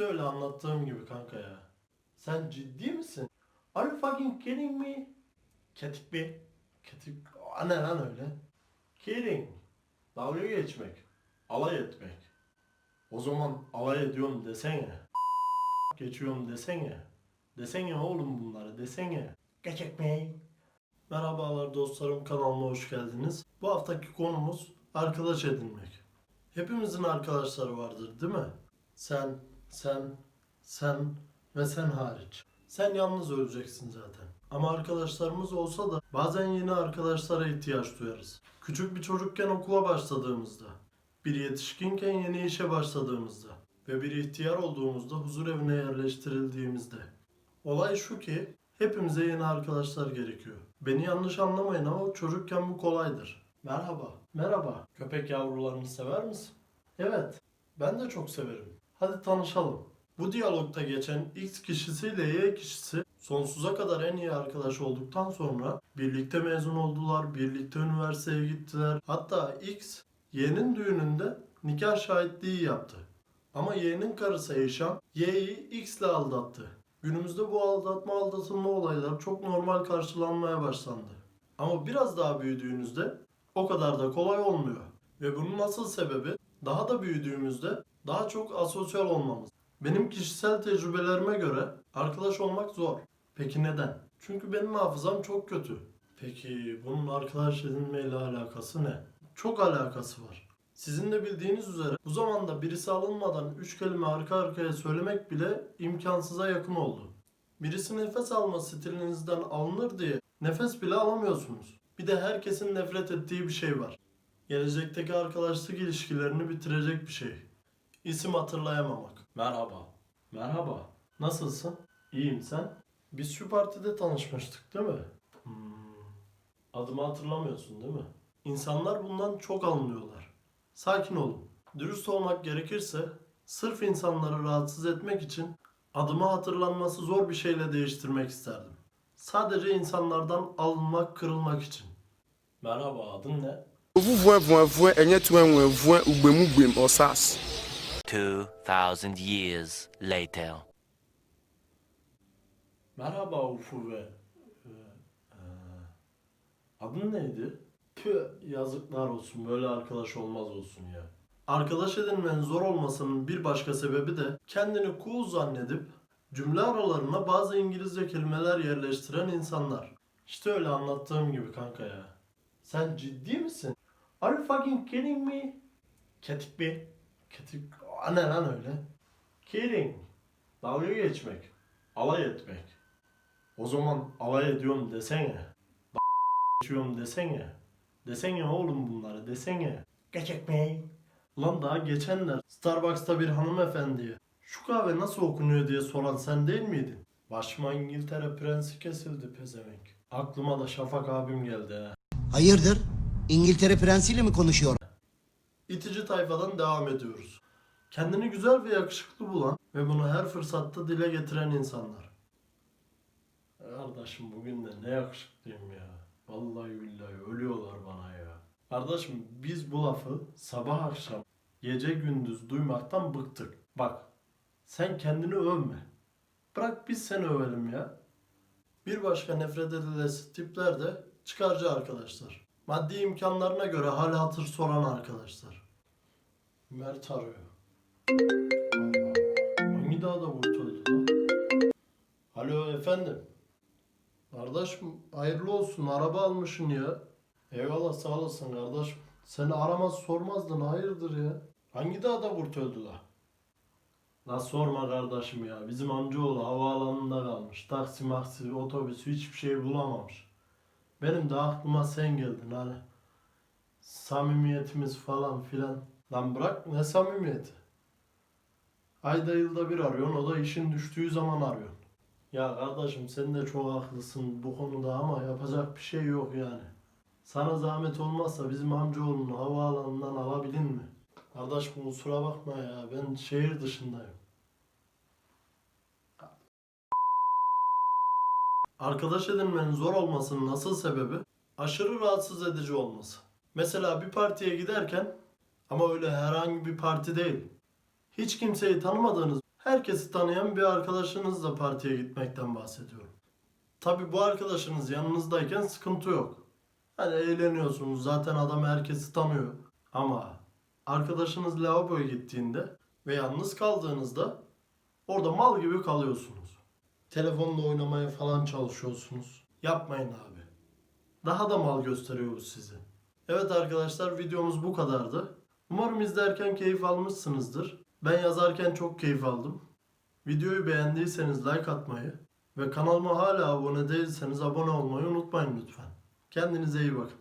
Öyle anlattığım gibi kanka ya. Sen ciddi misin? Are you fucking kidding me? Ketik mi? Ketik... Aa, ne lan öyle? Kidding. Dalga geçmek. Alay etmek. O zaman alay ediyorum desene. Geçiyorum desene. Desene oğlum bunları desene. Geçek mi? Merhabalar dostlarım kanalıma hoş geldiniz. Bu haftaki konumuz arkadaş edinmek. Hepimizin arkadaşları vardır değil mi? Sen, sen, sen ve sen hariç. Sen yalnız öleceksin zaten. Ama arkadaşlarımız olsa da bazen yeni arkadaşlara ihtiyaç duyarız. Küçük bir çocukken okula başladığımızda, bir yetişkinken yeni işe başladığımızda ve bir ihtiyar olduğumuzda huzur evine yerleştirildiğimizde. Olay şu ki hepimize yeni arkadaşlar gerekiyor. Beni yanlış anlamayın ama çocukken bu kolaydır. Merhaba. Merhaba. Köpek yavrularını sever misin? Evet. Ben de çok severim. Hadi tanışalım. Bu diyalogda geçen X kişisiyle Y kişisi sonsuza kadar en iyi arkadaş olduktan sonra birlikte mezun oldular, birlikte üniversiteye gittiler. Hatta X Y'nin düğününde nikah şahitliği yaptı. Ama Y'nin karısı Eyşan Y'yi X ile aldattı. Günümüzde bu aldatma aldatılma olaylar çok normal karşılanmaya başlandı. Ama biraz daha büyüdüğünüzde o kadar da kolay olmuyor. Ve bunun asıl sebebi daha da büyüdüğümüzde daha çok asosyal olmamız. Benim kişisel tecrübelerime göre arkadaş olmak zor. Peki neden? Çünkü benim hafızam çok kötü. Peki bunun arkadaş edinmeyle alakası ne? Çok alakası var. Sizin de bildiğiniz üzere bu zamanda birisi alınmadan üç kelime arka arkaya söylemek bile imkansıza yakın oldu. Birisi nefes alma stilinizden alınır diye nefes bile alamıyorsunuz. Bir de herkesin nefret ettiği bir şey var. Gelecekteki arkadaşlık ilişkilerini bitirecek bir şey. İsim hatırlayamamak. Merhaba. Merhaba. Nasılsın? İyiyim sen? Biz şu partide tanışmıştık değil mi? Hmm. Adımı hatırlamıyorsun değil mi? İnsanlar bundan çok anlıyorlar. Sakin olun. Dürüst olmak gerekirse sırf insanları rahatsız etmek için adımı hatırlanması zor bir şeyle değiştirmek isterdim. Sadece insanlardan alınmak, kırılmak için. Merhaba, adın ne? 2,000 years later. Merhaba Ufu ve... e, e, adın neydi? Tüh, yazıklar olsun böyle arkadaş olmaz olsun ya. Arkadaş edinmenin zor olmasının bir başka sebebi de kendini cool zannedip cümle aralarına bazı İngilizce kelimeler yerleştiren insanlar. İşte öyle anlattığım gibi kanka ya. Sen ciddi misin? Are you fucking kidding me? Ketik mi? Ketik... Aa, ne lan öyle? Kidding. Dalga geçmek. Alay etmek. O zaman alay ediyorum desene. geçiyorum desene. Desene oğlum bunları desene. Geçek mi? Ulan daha geçenler Starbucks'ta bir hanımefendiye şu kahve nasıl okunuyor diye soran sen değil miydin? Başıma İngiltere prensi kesildi pezevenk. Aklıma da Şafak abim geldi ha. Hayırdır? İngiltere prensiyle mi konuşuyor? İtici tayfadan devam ediyoruz. Kendini güzel ve yakışıklı bulan ve bunu her fırsatta dile getiren insanlar. Kardeşim bugün de ne yakışıklıyım ya. Vallahi billahi ölüyorlar bana ya. Kardeşim biz bu lafı sabah akşam gece gündüz duymaktan bıktık. Bak sen kendini övme. Bırak biz seni övelim ya. Bir başka nefret edilesi tipler de çıkarcı arkadaşlar. Maddi imkanlarına göre hal hatır soran arkadaşlar. Mert arıyor. Hangi dağda kurtuldu lan? Alo efendim. Kardeşim hayırlı olsun araba almışsın ya. Eyvallah sağ olasın kardeşim. Seni aramaz sormazdın hayırdır ya. Hangi dağda kurt öldü la? La sorma kardeşim ya. Bizim amcaoğlu havaalanında kalmış. Taksi maksi otobüs hiçbir şey bulamamış. Benim de aklıma sen geldin hani. Samimiyetimiz falan filan. Lan bırak ne samimiyeti. Ayda yılda bir arıyorsun o da işin düştüğü zaman arıyorsun. Ya kardeşim sen de çok haklısın bu konuda ama yapacak bir şey yok yani. Sana zahmet olmazsa bizim amcaoğlunu havaalanından alabilin mi? Kardeşim kusura bakma ya ben şehir dışındayım. Arkadaş edinmenin zor olmasının asıl sebebi aşırı rahatsız edici olması. Mesela bir partiye giderken ama öyle herhangi bir parti değil. Hiç kimseyi tanımadığınız Herkesi tanıyan bir arkadaşınızla partiye gitmekten bahsediyorum. Tabi bu arkadaşınız yanınızdayken sıkıntı yok. Hani eğleniyorsunuz zaten adam herkesi tanıyor. Ama arkadaşınız lavaboya gittiğinde ve yalnız kaldığınızda orada mal gibi kalıyorsunuz. Telefonla oynamaya falan çalışıyorsunuz. Yapmayın abi. Daha da mal gösteriyor bu sizi. Evet arkadaşlar videomuz bu kadardı. Umarım izlerken keyif almışsınızdır. Ben yazarken çok keyif aldım. Videoyu beğendiyseniz like atmayı ve kanalıma hala abone değilseniz abone olmayı unutmayın lütfen. Kendinize iyi bakın.